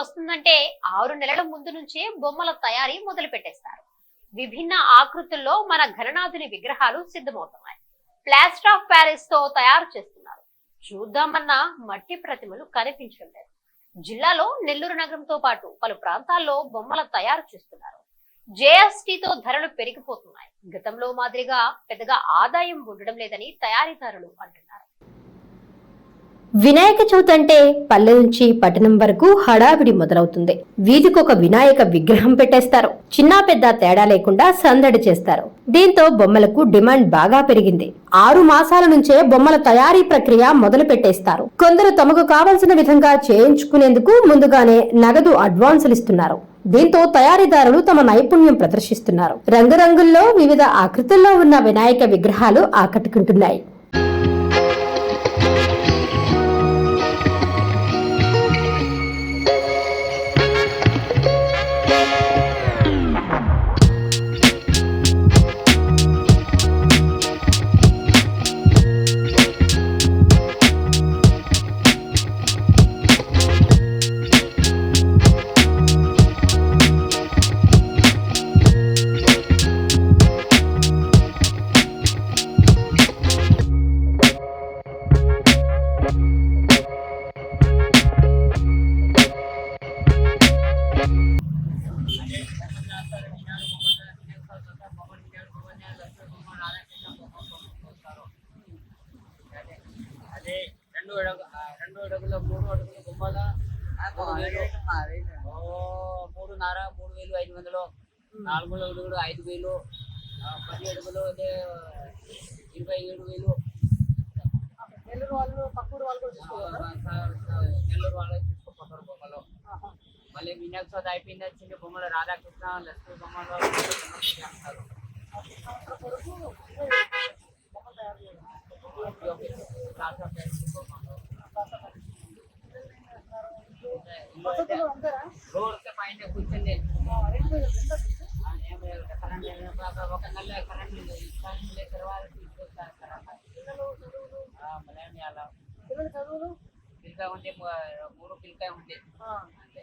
వస్తుందంటే ఆరు నెలల ముందు నుంచే బొమ్మల తయారీ మొదలు పెట్టేస్తారు విభిన్న ఆకృతుల్లో మన ఘననాథుని విగ్రహాలు సిద్ధమవుతున్నాయి. ప్లాస్టర్ ఆఫ్ ప్యారిస్తో తయారు చేస్తున్నారు. చూద్దామన్నా మట్టి ప్రతిమలు కనిపించడం లేదు. జిల్లాలో నెల్లూరు నగరంతో పాటు పలు ప్రాంతాల్లో బొమ్మల తయారు చేస్తున్నారు. జేఎస్టీతో ధరలు పెరిగిపోతున్నాయి. గతంలో మాదిరిగా పెద్దగా ఆదాయం ఉండడం లేదని తయారీదారులు అంటున్నారు. వినాయక చవితి అంటే పల్లె నుంచి పట్టణం వరకు హడావిడి మొదలవుతుంది. వీధికొక వినాయక విగ్రహం పెట్టేస్తారు. చిన్న పెద్ద తేడా లేకుండా సందడి చేస్తారు. దీంతో బొమ్మలకు డిమాండ్ బాగా పెరిగింది. ఆరు మాసాల నుంచే బొమ్మల తయారీ ప్రక్రియ మొదలు పెట్టేస్తారు. కొందరు తమకు కావలసిన విధంగా చేయించుకునేందుకు ముందుగానే నగదు అడ్వాన్సులు ఇస్తున్నారు. దీంతో తయారీదారులు తమ నైపుణ్యం ప్రదర్శిస్తున్నారు. రంగురంగుల్లో వివిధ ఆకృతుల్లో ఉన్న వినాయక విగ్రహాలు ఆకట్టుకుంటున్నాయి. అదే రెండు అడుగు రెండు అడుగుల మూడు అడుగుల బొమ్మల ఓ మూడున్నర మూడు వేలు ఐదు వందలు. నాలుగు అడుగులు ఐదు వేలు. పది అడుగులు ఇరవై ఏడు వేలు. మళ్ళీ వినాయక చవితి అయిపోయింది వచ్చింది బొమ్మలు రాధాకృష్ణ లక్ష్మీ బొమ్మలు చేస్తారు కొరకు బొమ్మ తయారు చేయడం okay, okay. Last of time బొమ్మలు. ఇల్లు అయితే వసతులు అందరా రోడ్ పైన కూర్చుంది రెండు రెండు ఆ, ఏం లేదు. కరెంట్ లేదు. ఒక- ఒక నెల కరెంట్ లేదు. కరెంట్ లేని తర్వాత తీసుకొస్తారు కరెంట్. పిల్లలు చదువులు ఆ, మళ్ళీ ఏం చేయాలా? పిల్లల చదువులు పిల్లకాయ ఉంది ము- మూడు పిల్లకాయ. అంతే